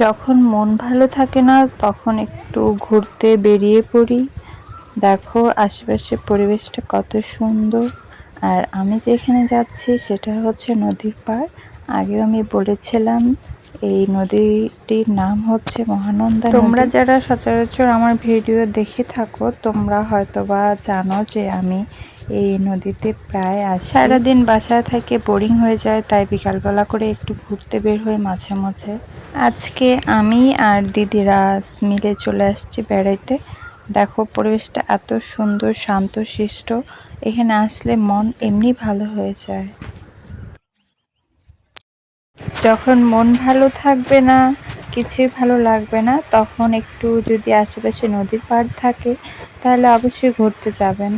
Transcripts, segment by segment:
যখন মন ভালো থাকে না, তখন একটু ঘুরতে বেরিয়ে পড়ি। দেখো আশেপাশে পরিবেশটা কত সুন্দর। আর আমি যেখানে যাচ্ছি, সেটা হচ্ছে নদীর পাড়। আগেও আমি বলেছিলাম, এই নদীটির নাম হচ্ছে মহানন্দা তোমরা যারা সচরাচর আমার ভিডিও দেখে থাকো, তোমরা হয়তোবা জানো যে আমি এই নদীতে প্রায় আসি। সারাদিন বাসায় থেকে বোরিং হয়ে যায়, তাই বিকালবেলা করে একটু ঘুরতে বের হই মাঝে মাঝে। আজকে আমি আর দিদিরা মিলে চলে আসছি বেড়াইতে। দেখো, পরিবেশটা এত সুন্দর, শান্ত শিষ্ট এখানে আসলে মন এমনি ভালো হয়ে যায়। যখন মন ভালো থাকবে না কিছুই ভালো লাগবে না। তখন একটু যদি আশেপাশে নদীর পাড় থাকে, তাহলে অবশ্যই ঘুরতে যাবেন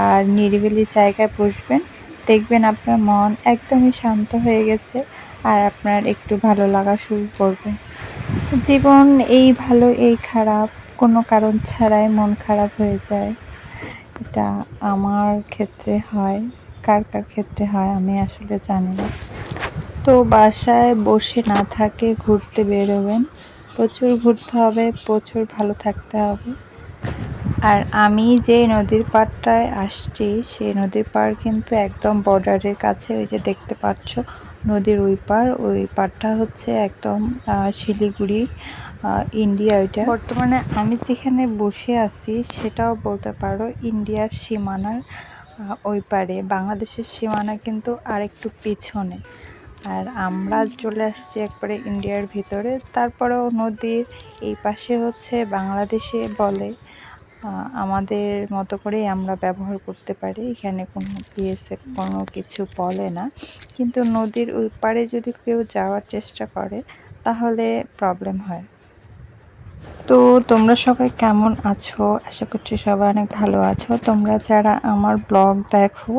আর নিরিবিলি জায়গায় বসবেন। দেখবেন আপনার মন একদমই শান্ত হয়ে গেছে আর আপনার একটু ভালো লাগা শুরু করবে। জীবন এই ভালো, এই খারাপ, কোনো কারণ ছাড়াই মন খারাপ হয়ে যায়। এটা আমার ক্ষেত্রে হয়, কার কার ক্ষেত্রে হয় আমি আসলে জানি না। তো বাসায় বসে না থাকে, ঘুরতে বেরোবেন। প্রচুর ঘুরতে হবে, প্রচুর ভালো থাকতে হবে। আর আমি যে নদীর পাড়টায় আসছি, সেই নদীর পাড় কিন্তু একদম বর্ডারের কাছে, ওই যে দেখতে পাচ্ছ নদীর ওই পাড়। ওই পাড়টা হচ্ছে একদম শিলিগুড়ি ইন্ডিয়া ওইটা। বর্তমানে আমি যেখানে বসে আছি, সেটাও বলতে পারো ইন্ডিয়ার সীমানার ওই পারে বাংলাদেশের সীমানা কিন্তু আরেকটু পিছনে। আর আমরা চলে আসছি একবারে ইন্ডিয়ার ভিতরে। তারপরেও নদীর এই পাশে হচ্ছে বাংলাদেশে বলে। আমাদের মতো করেই আমরা ব্যবহার করতে পারি। এখানে কোনো বিএসএফ কোনো কিছু বলে না। কিন্তু নদীর ওই পারে যদি কেউ যাওয়ার চেষ্টা করে, তাহলে প্রবলেম হয়। তো তোমরা সবাই কেমন আছো? আশা করছি সবাই অনেক ভালো আছো। তোমরা যারা আমার ব্লগ দেখো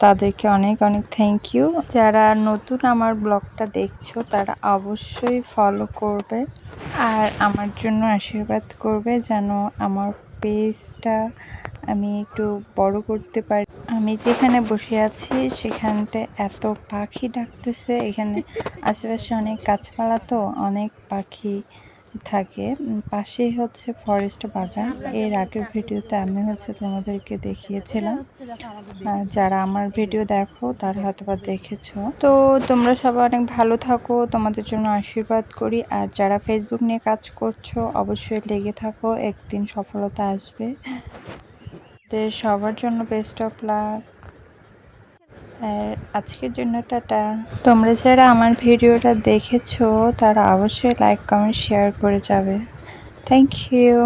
তাদেরকে অনেক অনেক থ্যাংক ইউ যারা নতুন আমার ব্লগটা দেখছ, তারা অবশ্যই ফলো করবে আর আমার জন্য আশীর্বাদ করবে যেন আমার পেজটা আমি একটু বড় করতে পারি। আমি যেখানে বসে আছি সেখানটা এত পাখি ডাকতেছে। এখানে আশেপাশে অনেক গাছপালা তো, অনেক পাখি থাকে। পাশেই হচ্ছে ফরেস্ট বাগান। এর আগের ভিডিওতে আমি হচ্ছে তোমাদেরকে দেখিয়েছিলাম। যারা আমার ভিডিও দেখো, তারা হয়তো বা দেখেছ। তো তোমরা সবাই অনেক ভালো থাকো, তোমাদের জন্য আশীর্বাদ করি। আর যারা ফেসবুক নিয়ে কাজ করছ, অবশ্যই লেগে থাকো, একদিন সফলতা আসবে। সবার জন্য বেস্ট অফ লাক আর আজকের জন্য টাটা। তোমরা যারা আমার ভিডিওটা দেখেছ, তারা অবশ্যই লাইক কমেন্ট শেয়ার করে যাবে। Thank you